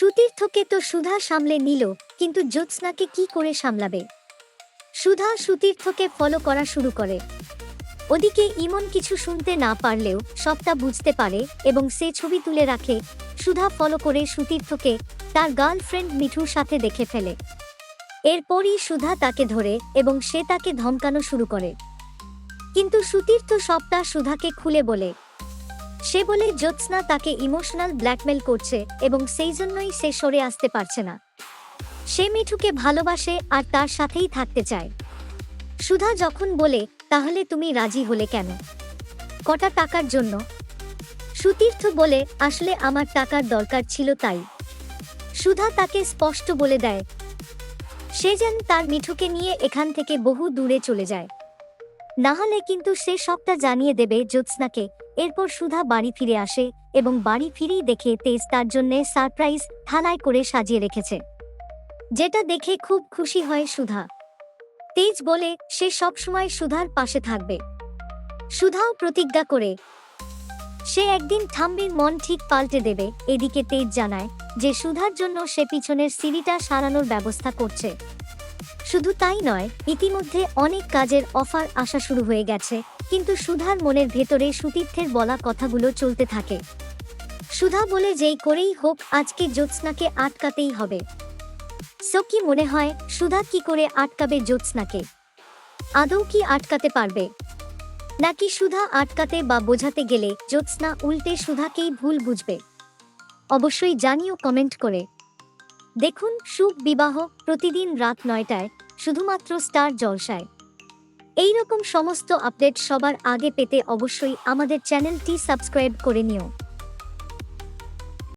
সুতীর্থকে তো সুধা সামলে নিল, কিন্তু জ্যোৎস্নাকে কি করে সামলাবে? সুধা সুতীর্থকে ফলো করা শুরু করে। ওদিকে ইমন কিছু শুনতে না পারলেও সবটা বুঝতে পারে এবং সে ছবি তুলে রাখে, সুধা ফলো করে সুতীর্থকে তার গার্লফ্রেন্ড মিঠুর সাথে দেখে ফেলে। এরপরই সুধা তাকে ধরে এবং সে তাকে ধমকানো শুরু করে। কিন্তু সুতীর্থ সবটা সুধাকে খুলে বলে সে বলে জ্যোৎস্না তাকে ইমোশনাল ব্ল্যাকমেল করছে এবং সেই জন্যই সে সরে আসতে পারছে না। সে মিঠুকে ভালোবাসে আর তার সাথেই থাকতে চায়। সুধা যখন বলে, তাহলে তুমি রাজি হলে কেন? কটা টাকার জন্য? সুতীর্থ বলে, আসলে আমার টাকার দরকার ছিল তাই। সুধা তাকে স্পষ্ট বলে দেয়। সে যেন তার মিঠুকে নিয়ে এখান থেকে বহু দূরে চলে যায়। না হলে কিন্তু সে সবটা জানিয়ে দেবে জ্যোৎস্নাকে। এরপর সুধা বাড়ি ফিরে আসে এবং বাড়ি ফিরেই দেখে তেজ তার জন্য সারপ্রাইজ থালায় করে সাজিয়ে রেখেছে। যেটা দেখে খুব খুশি হয় সুধা। তেজ বলে, সে সবসময় সুধার পাশে থাকবে। সুধাও প্রতিজ্ঞা করে। সে একদিন ঠাম্বির মন ঠিক পাল্টে দেবে, এদিকে তেজ জানায় যে সুধার জন্য সে পিছনের সিঁড়িটা সারানোর ব্যবস্থা করছে। শুধু তাই নয়, ইতিমধ্যে অনেক কাজের অফার আসা শুরু হয়ে গেছে, কিন্তু সুধার মনের ভেতরে সুতীর্থের বলা কথাগুলো চলতে থাকে। সুধা বলে যেই করেই হোক, আজকে জ্যোৎস্নাকে আটকাতেই হবে। সো কি মনে হয়, সুধা কি করে আটকাবে জ্যোৎস্নাকে? আদৌ কি আটকাতে পারবে? নাকি সুধা আটকাতে বা বোঝাতে গেলে জ্যোৎস্না উল্টে সুধাকেই ভুল বুঝবে? অবশ্যই জানিও কমেন্ট করে। দেখুন সুখ বিবাহ প্রতিদিন রাত নয়টায়, শুধুমাত্র স্টার জলসায়। এই রকম সমস্ত আপডেট সবার আগে পেতে অবশ্যই আমাদের চ্যানেলটি সাবস্ক্রাইব করে নিও।